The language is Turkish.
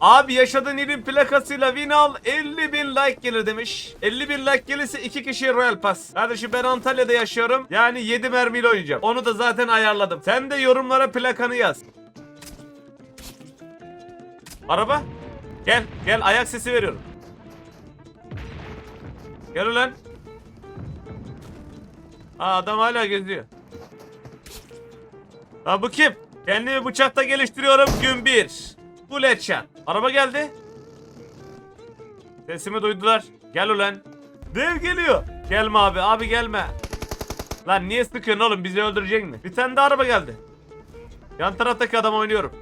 Abi yaşadığın ilin plakasıyla win al 50 bin like gelir demiş. 50 bin like gelirse iki kişiye Royal Pass. Kardeşim ben Antalya'da yaşıyorum. Yani 7 mermiyle oynayacağım. Onu da zaten ayarladım. Sen de yorumlara plakanı yaz. Araba. Gel gel ayak sesi veriyorum. Gel ulan. Aa, adam hala geziyor. Ha bu kim? Kendimi bıçakta geliştiriyorum gün bir. Bu headshot. Araba geldi. Sesimi duydular. Gel ulan. Dev geliyor. Gelme abi. Abi gelme. Lan niye sıkıyorsun oğlum? Bizi öldürecek mi? Bir tane de araba geldi. Yan taraftaki adam oynuyorum.